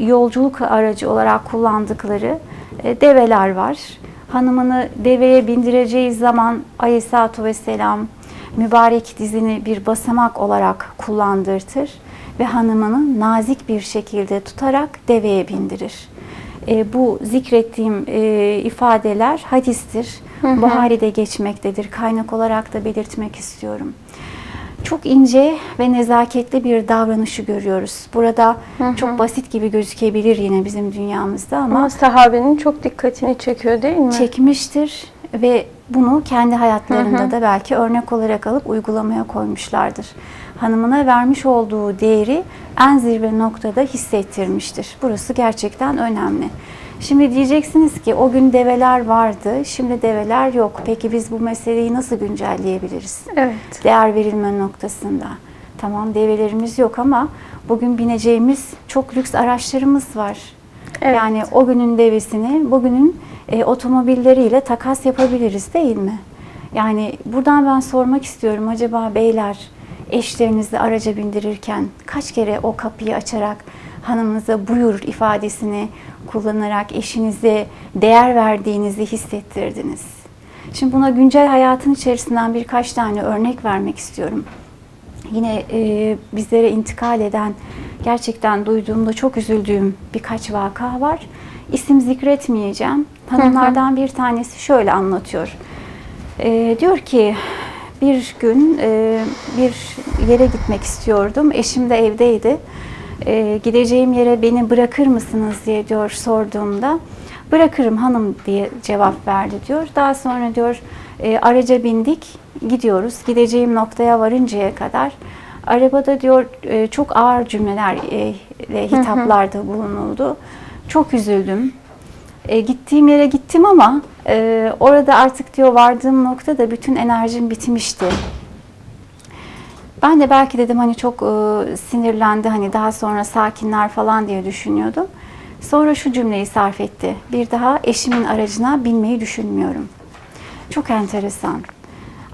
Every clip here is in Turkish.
yolculuk aracı olarak kullandıkları e, develer var. Hanımını deveye bindireceği zaman Aleyhisselatü Vesselam mübarek dizini bir basamak olarak kullandırtır ve hanımını nazik bir şekilde tutarak deveye bindirir. E, bu zikrettiğim e, ifadeler hadistir. Buhari'de geçmektedir. Kaynak olarak da belirtmek istiyorum. Çok ince ve nezaketli bir davranışı görüyoruz. Burada çok basit gibi gözükebilir yine bizim dünyamızda ama Ama sahabenin çok dikkatini çekiyor değil mi? çekmiştir ve bunu kendi hayatlarında Hı hı. da belki örnek olarak alıp uygulamaya koymuşlardır. Hanımına vermiş olduğu değeri en zirve noktada hissettirmiştir. Burası gerçekten önemli. Şimdi diyeceksiniz ki o gün develer vardı, şimdi develer yok. Peki biz bu meseleyi nasıl güncelleyebiliriz? Evet. değer verilme noktasında. Tamam develerimiz yok ama bugün bineceğimiz çok lüks araçlarımız var. Evet. Yani o günün devesini bugünün e, otomobilleriyle takas yapabiliriz değil mi? Yani buradan ben sormak istiyorum acaba beyler eşlerinizi araca bindirirken kaç kere o kapıyı açarak hanımınıza buyur ifadesini kullanarak eşinize değer verdiğinizi hissettirdiniz? Şimdi buna güncel hayatın içerisinden birkaç tane örnek vermek istiyorum. Yine e, bizlere intikal eden, gerçekten duyduğumda çok üzüldüğüm birkaç vaka var. İsim zikretmeyeceğim. Hanımlardan bir tanesi şöyle anlatıyor. E, diyor ki bir gün e, bir yere gitmek istiyordum. Eşim de evdeydi. E, gideceğim yere beni bırakır mısınız diye diyor sorduğumda bırakırım hanım diye cevap verdi diyor. Daha sonra diyor e, araca bindik gidiyoruz. Gideceğim noktaya varıncaya kadar arabada diyor e, çok ağır cümleler e, hitaplarda bulunuldu. Çok üzüldüm. E, gittiğim yere gittim ama e, orada artık diyor vardığım noktada bütün enerjim bitmişti. Ben de belki dedim hani çok e, sinirlendi hani daha sonra sakinler falan diye düşünüyordum. Sonra şu cümleyi sarf etti. Bir daha eşimin aracına binmeyi düşünmüyorum. Çok enteresan.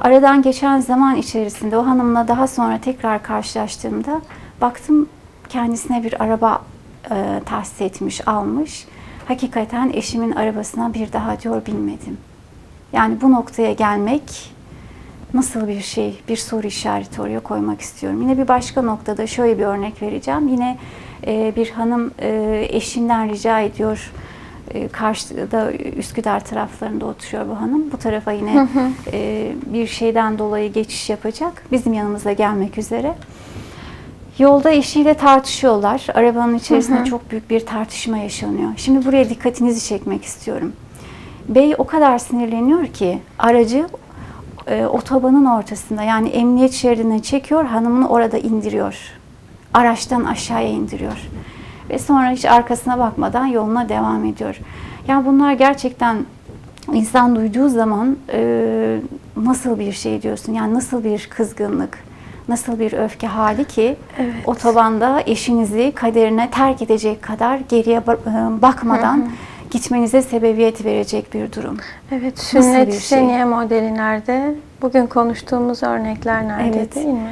Aradan geçen zaman içerisinde o hanımla daha sonra tekrar karşılaştığımda baktım kendisine bir araba e, tahsis etmiş, almış. Hakikaten eşimin arabasına bir daha diyor binmedim. Yani bu noktaya gelmek nasıl bir şey? Bir soru işareti oraya koymak istiyorum. Yine bir başka noktada şöyle bir örnek vereceğim. Yine e, bir hanım e, eşinden rica ediyor. E, karşıda Üsküdar taraflarında oturuyor bu hanım. Bu tarafa yine e, bir şeyden dolayı geçiş yapacak. Bizim yanımıza gelmek üzere. Yolda eşiyle tartışıyorlar. Arabanın içerisinde çok büyük bir tartışma yaşanıyor. Şimdi buraya dikkatinizi çekmek istiyorum. Bey o kadar sinirleniyor ki aracı e, otobanın ortasında yani emniyet şeridine çekiyor, hanımını orada indiriyor. Araçtan aşağıya indiriyor. Ve sonra hiç arkasına bakmadan yoluna devam ediyor. Yani bunlar gerçekten insan duyduğu zaman e, nasıl bir şey diyorsun? Yani nasıl bir kızgınlık, nasıl bir öfke hali ki Evet. otobanda eşinizi kaderine terk edecek kadar geriye e, bakmadan gitmenize sebebiyet verecek bir durum. Evet, sünnet şey? seniye modeli nerede? Bugün konuştuğumuz örnekler nerede Evet. değil mi?